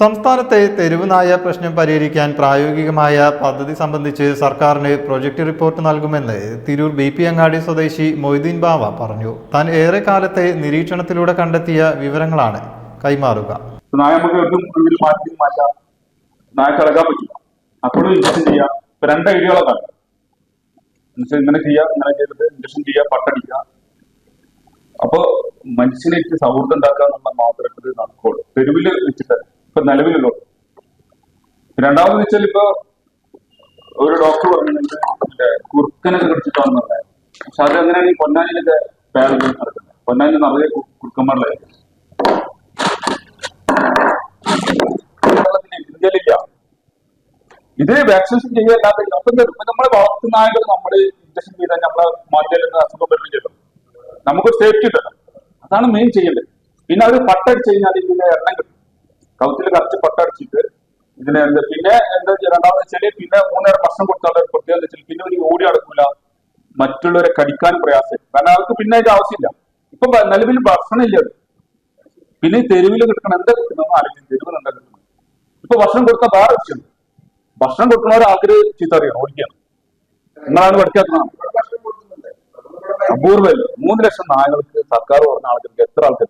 സംസ്ഥാനത്തെ തെരുവ് നായ പ്രശ്നം പരിഹരിക്കാൻ പ്രായോഗികമായ പദ്ധതി സംബന്ധിച്ച് സർക്കാരിന് പ്രൊജക്ട് റിപ്പോർട്ട് നൽകുമെന്ന് തിരൂർ ബി പി അങ്ങാടി സ്വദേശി മൊയ്തീൻ ബാവ പറഞ്ഞു. താൻ ഏറെ കാലത്തെ നിരീക്ഷണത്തിലൂടെ കണ്ടെത്തിയ വിവരങ്ങളാണ്. കൈമാറുക. നായ എന്തെങ്കിലും മാറ്റി സൗഹൃദം ഉണ്ടാക്കുക എന്നുള്ള മാത്രമേ നടക്കുള്ളൂ. തെരുവിൽ വെച്ചിട്ട് ഇപ്പൊ നിലവിലുള്ളൂ. രണ്ടാമത് വെച്ചാൽ ഇപ്പൊ ഒരു ഡോക്ടർ പറഞ്ഞിട്ടുണ്ട് കുറുക്കനൊക്കെ കടിച്ചിട്ടാണെന്ന് പറഞ്ഞത് പക്ഷെ അത് എങ്ങനെയാണ് ഈ പൊന്നാനിയിലൊക്കെ പേര് നടക്കുന്നത്? പൊന്നാനിൽ നിറയെ കു- കുറുക്കന്മാരിലായിരിക്കും കേരളത്തിൽ ഇന്ത്യയിലില്ല. ഇത് വാക്സിനേഷൻ ചെയ്യുകയല്ലാതെ നമുക്ക് നമ്മളെ വളർത്തു നായകൾ നമ്മൾ ഇൻജക്ഷൻ ചെയ്താൽ നമ്മളെ മാറ്റിയാൽ അസുഖം വരികയും ചെയ്തു നമുക്ക് സേഫ്റ്റി തരണം അതാണ് മെയിൻ ചെയ്യേണ്ടത് പിന്നെ അത് പട്ടടിച്ച് കഴിഞ്ഞാൽ ഇതിന്റെ എണ്ണം കിട്ടും. കൗത്തിൽ കറച്ച് പട്ടടിച്ചിട്ട് ഇതിന് എന്താ പിന്നെ എന്താ വെച്ചാൽ രണ്ടാമത് വെച്ചാൽ പിന്നെ മൂന്നര ഭക്ഷണം കൊടുത്താൽ പ്രത്യേകത വെച്ചാൽ പിന്നെ ഒരു ഓടി അടക്കൂല മറ്റുള്ളവരെ കടിക്കാൻ പ്രയാസം. കാരണം അവർക്ക് പിന്നെ അതിന്റെ ആവശ്യമില്ല. ഇപ്പൊ നിലവിൽ ഭക്ഷണം ഇല്ല പിന്നെ തെരുവിൽ കിട്ടണം എന്താ കിട്ടണമെന്ന് ആലോചിക്കും തെരുവിൽ എന്താ കിട്ടണം ഇപ്പൊ ഭക്ഷണം കൊടുത്താൽ വേറെ വിഷയം ഭക്ഷണം കൊടുക്കുന്നവരെ ആൾക്കാർ ചീത്ത അറിയണം ഓടിക്കണം നിങ്ങളാണ് പഠിക്കാത്തതാണ് അപൂർവല്ല മൂന്ന് ലക്ഷം നായകൾക്ക് സർക്കാർ പറഞ്ഞ ആളുകൾക്ക് എത്ര ആൾക്ക് എത്തിക്കാൻ പറ്റും